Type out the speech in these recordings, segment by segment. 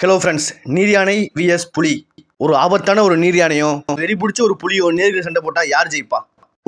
Hello friends நீர் யானை vs புலி. ஒரு ஆபத்தான ஒரு நீர் வெறி பிடிச்ச ஒரு புலியோ நேருக்கு சண்டை போட்டால் யார் ஜெயிப்பா?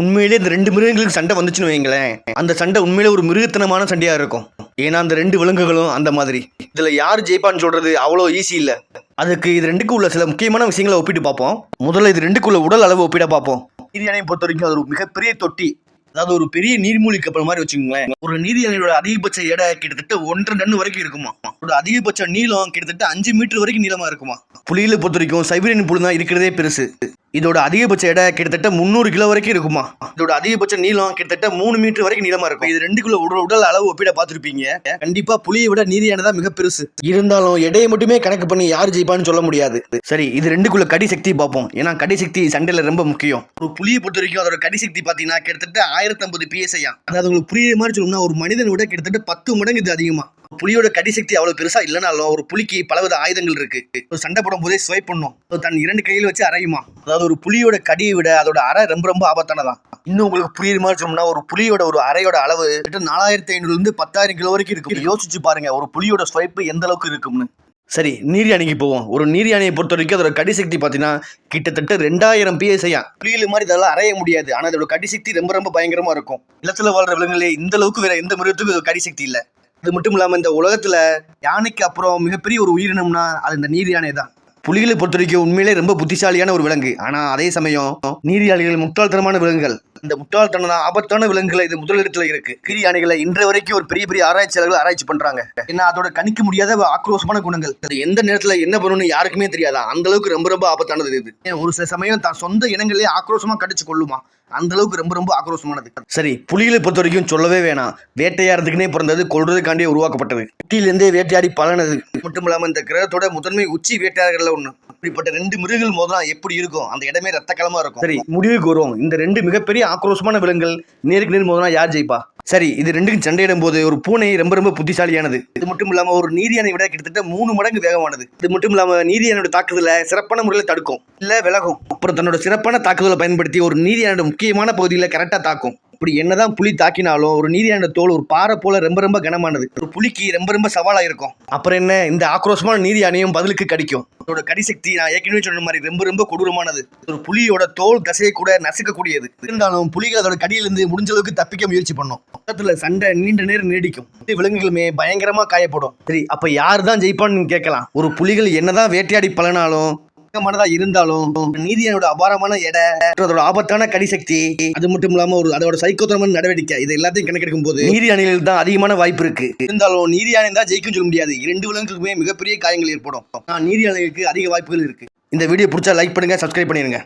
உண்மையிலே இந்த ரெண்டு மிருகங்களுக்கு சண்டை வந்துச்சுன்னு வைங்களேன் அந்த சண்டை உண்மையிலே ஒரு மிருகத்தனமான சண்டையாக இருக்கும். ஏன்னா அந்த ரெண்டு விலங்குகளும் அந்த மாதிரி. இதில் யார் ஜெயிப்பான்னு சொல்கிறது அவ்வளோ ஈஸி இல்லை. அதுக்கு இது ரெண்டுக்கும் உள்ள சில முக்கியமான விஷயங்களை ஒப்பிட்டு பார்ப்போம். முதல்ல இது ரெண்டுக்குள்ள உடல் அளவு ஒப்பிட பார்ப்போம். நீர்யானையை பொறுத்த வரைக்கும் அது ஒரு மிகப்பெரிய தொட்டி. அதாவது ஒரு பெரிய நீர்மூழ்கி கப்பல் மாதிரி வச்சுக்கோங்களேன். ஒரு நீர் அதிகபட்ச எடை கிட்டத்தட்ட ஒன்றரை டன் வரைக்கும் இருக்குமா? அதோட அதிகபட்ச நீளம் கிட்டத்தட்ட அஞ்சு மீட்டர் வரைக்கும் நீளமா இருக்குமா? புலியில பொறுத்த வரைக்கும் சைபீரியன் புலி தான் இருக்கிறதே பெருசு. இதோட அதிகபட்ச எடை கிட்டத்தட்ட முந்நூறு கிலோ வரைக்கும் இருக்குமா? இதோட அதிகபட்ச நீளம் கிட்டத்தட்ட மூணு மீட்டர் வரைக்கும் நீளமா இருக்கும். இது ரெண்டுக்குள்ள உடல் உடல் அளவு ஒப்பிட பார்த்துருப்பீங்க. கண்டிப்பா புலியை விட நீதியானதா மிக பெருசு. இருந்தாலும் எடையை மட்டுமே கணக்கு பண்ணி யார் ஜெயிப்பான்னு சொல்ல முடியாது. சரி இது ரெண்டுக்குள்ள கடி சக்தி பார்ப்போம். ஏன்னா கடி சக்தி சண்டையில ரொம்ப முக்கியம். ஒரு புலியை பொறுத்த வரைக்கும் அதோட கடி சக்தி பாத்தீங்கன்னா கிட்டத்தட்ட ஆயிரத்தி ஐம்பது பிஎஸ்ஐயா அதாவது உங்களுக்கு புரிய மாதிரி சொல்லணும்னா ஒரு மனிதனோட விட கிட்டத்தட்ட பத்து மடங்கு இது அதிகமா. புலியோட கடி சக்தி அவ்வளவு பெருசா இல்லைனாலும் ஒரு புலிக்கு பலவித ஆயுதங்கள் இருக்கு. ஒரு சண்டை போடும் போதே ஸ்வைப் பண்ணும். தன் இரண்டு கையில் வச்சு அரையுமா? அதாவது ஒரு புலியோட கடியை விட அதோட அறை ரொம்ப ரொம்ப ஆபத்தானதான். இன்னும் உங்களுக்கு புரியுற மாதிரி சொன்னோம்னா ஒரு புலியோட ஒரு அறையோட அளவு கிட்ட நாலாயிரத்தி ஐநூறுல இருந்து பத்தாயிரம் கிலோ வரைக்கும் இருக்கு யோசிச்சு பாருங்க ஒரு புலியோட ஸ்வைப் எந்த அளவுக்கு இருக்கும்னு. சரி நீர் யானைக்கு போவோம். ஒரு நீர் யானையை பொறுத்த வரைக்கும் அதோட கடி சக்தி பார்த்தீங்கன்னா கிட்டத்தட்ட ரெண்டாயிரம் பிஎஸ்ஐயா புலிகள் மாதிரி இதெல்லாம் அறைய முடியாது. ஆனால் அதோட கடி சக்தி ரொம்ப ரொம்ப பயங்கரமாக இருக்கும். நிலத்தில் வாழ்ற விலங்குகளே இந்த அளவுக்கு வேற எந்த மிருகத்துக்கும் இதோட கடி சக்தி இல்லை. அது மட்டும் இல்லாமல் இந்த உலகத்தில் யானைக்கு அப்புறம் மிகப்பெரிய ஒரு உயிரினம்னா அது இந்த நீர் யானை தான். புலிகளை பொறுத்த வரைக்கும் உண்மையிலே ரொம்ப புத்திசாலியான ஒரு விலங்கு. ஆனால் அதே சமயம் நீரியாளிகள் முட்டாள்தனமான விலங்குகள். இந்த முட்டாள்தனம் ஆபத்தான விலங்குகள் இது முதலிடத்துல இருக்கு. நீர் யானைகளை இன்று வரைக்கும் ஒரு பெரிய பெரிய ஆராய்ச்சியாளர்கள் ஆராய்ச்சி பண்றாங்க. ஏன்னா அதோட கணிக்க முடியாத ஆக்ரோஷமான குணங்கள். அது எந்த நேரத்துல என்ன பண்ணணும்னு யாருக்குமே தெரியாதா? அந்த அளவுக்கு ரொம்ப ரொம்ப ஆபத்தானது இது. ஒரு சில சமயம் தான் சொந்த இனங்களே ஆக்ரோஷமா கடிச்சு கொள்ளுமா அந்த அளவுக்கு ரொம்ப ரொம்ப ஆக்ரோஷமானது. சரி புலிகளை பொறுத்த வரைக்கும் சொல்லவே வேணாம். வேட்டையாடுறதுக்குனே பிறந்தது கொள்றதுக்காண்டியே உருவாக்கப்பட்டது. குட்டியிலேருந்தே வேட்டையாடி பலனது மட்டும் இல்லாமல் இந்த கிரகத்தோட முதன்மை உச்சி வேட்டையாளர்களில் ஒண்ணு. இப்படிப்பட்ட ரெண்டு மிருகங்கள் மோதலாம் எப்படி இருக்கும்? அந்த இடமே ரத்த களமா இருக்கும். சரி முடிவுக்கு வருவோம். இந்த ரெண்டு மிகப்பெரிய ஆக்ரோஷமான விலங்குகள் நேருக்கு நேர் மோதலாம் யார் ஜெயிப்பா? சரி இது ரெண்டுக்கும் சண்டையிடும் போது ஒரு பூனை ரொம்ப ரொம்ப புத்திசாலியானது. இது மட்டும் இல்லாம ஒரு நீதியானை விட கிட்டத்தட்ட மூணு மடங்கு வேகமானது. இது மட்டும் இல்லாம நீதியானோட தாக்குதலை சிறப்பான முறையில் தடுக்கும். இல்ல விலகும். அப்புறம் தன்னோட சிறப்பான தாக்குதலை பயன்படுத்தி ஒரு நீதியானோட முக்கியமான பகுதியில் கரெக்டாக தாக்கும். அப்படி என்னதான் புலி தாக்கினாலும் ஒரு நீதியாண்ட தோல் ஒரு பாறை போல ரொம்ப ரொம்ப கனமானது. ஒரு புலிக்கு ரொம்ப ரொம்ப சவாலா இருக்கும். அப்புறம் என்ன? இந்த ஆக்ரோஷமான நீதி யானையும் பதிலுக்கு கடிக்கும். அதோட கடிசக்தி நான் ஏற்கனவே சொன்ன மாதிரி ரொம்ப ரொம்ப கொடூரமானது. ஒரு புலியோட தோல் தசையை கூட நசுக்கக்கூடியது. இருந்தாலும் புலிகள் அதோட கடியிலிருந்து முடிஞ்ச அளவுக்கு தப்பிக்க முயற்சி பண்ணும். பக்கத்துல சண்டை நீண்ட நேரம் நீடிக்கும். இந்த விலங்குகளுமே பயங்கரமா காயப்படும். சரி அப்ப யார் தான் ஜெயிப்பான்னு கேட்கலாம். ஒரு புலிகள் என்னதான் வேட்டையாடி பலனாலும் மனதா இருந்தாலும் நீதியனோட அபாரமான எடை அதோட ஆபத்தான கடிசக்தி அது மட்டும் இல்லாம ஒரு அதோட சைக்கோத்தனமான நடவடிக்கை இது எல்லாத்தையும் கணக்கெடுக்கும் போது நீதி அணியில் தான் அதிகமான வாய்ப்பு இருக்கு. இருந்தாலும் நீதி அணை தான் ஜெயிக்கும் சொல்ல முடியாது. இரண்டு விலங்குகளுக்குமே மிகப்பெரிய காயங்கள் ஏற்படும். நீதி அணைகளுக்கு அதிக வாய்ப்புகள் இருக்கு. இந்த வீடியோ பிடிச்சா லைக் பண்ணுங்க சப்ஸ்கிரைப் பண்ணிருங்க